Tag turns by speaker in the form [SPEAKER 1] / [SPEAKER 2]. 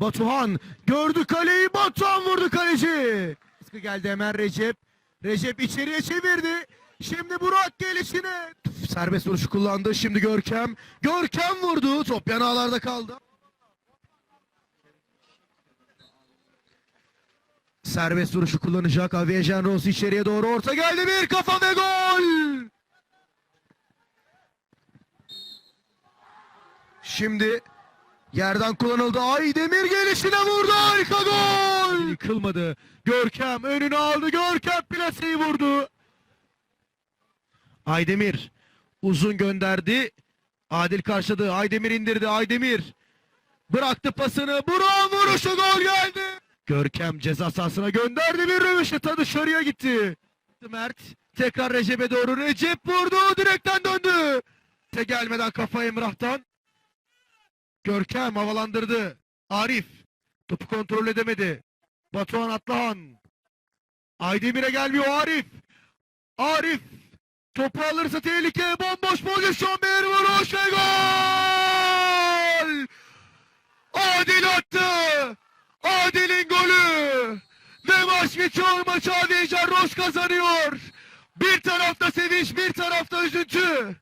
[SPEAKER 1] Batuhan gördü kaleyi. Batuhan vurdu kaleci. Baskı geldi hemen Recep. Recep içeriye çevirdi. Şimdi Burak gelişine. Serbest vuruşu kullandı. Şimdi Görkem. Görkem vurdu. Top yanağlarda kaldı. Serbest vuruşu kullanacak. Aviajan Rose içeriye doğru orta geldi. Bir kafa ve gol. Şimdi yerden kullanıldı. Aydemir gelişine vurdu. Harika gol. Yıkılmadı. Görkem önünü aldı. Görkem plaseyi vurdu. Aydemir uzun gönderdi. Adil karşıladı. Aydemir indirdi. Aydemir bıraktı pasını. Burak'ın vuruşu gol geldi. Görkem ceza sahasına gönderdi. Bir röveşata dışarıya gitti. Mert tekrar Recep'e doğru. Recep vurdu. Direkten döndü. Te gelmeden kafa Emrah'tan. Görkem havalandırdı. Arif topu kontrol edemedi. Batuhan Atlahan. Aydemir'e gelmiyor Arif. Arif topu alırsa tehlike bomboş pozisyon bir vuruş ve gol! Adil attı. Adil'in golü. Ve maç geçiyor maç Adil Roş kazanıyor. Bir tarafta sevinç bir tarafta üzüntü.